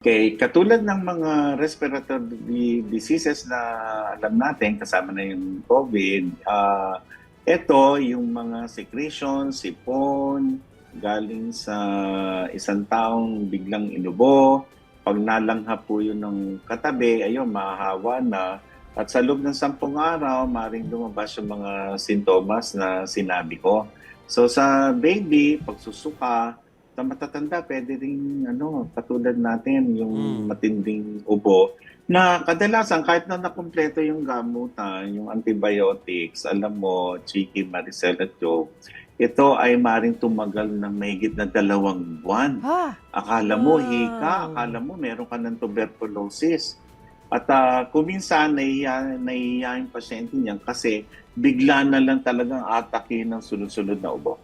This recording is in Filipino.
Okay, katulad ng mga respiratory diseases na alam natin, kasama na yung COVID, ah ito yung mga secretions, sipon, galing sa isang taong biglang inubo, pag nalangha po yun ng katabi, ayun, mahahawa na. At sa loob ng sampung araw, maring lumabas yung mga sintomas na sinabi ko. So sa baby, pagsusuka, sa matatanda, pwede rin, ano, katulad natin, yung Mm. matinding ubo, na kadalasan, kahit na nakumpleto yung gamutan, yung antibiotics, alam mo, Chiki, Maricel at Joe, ito ay maring tumagal ng mahigit na dalawang buwan. Ha? Akala mo, Wow. hika, akala mo, meron ka ng tuberculosis. At uh, kuminsan, nahiya, nahiya yung pasyente niyan kasi bigla na lang talagang atake ng sunod-sunod na ubo.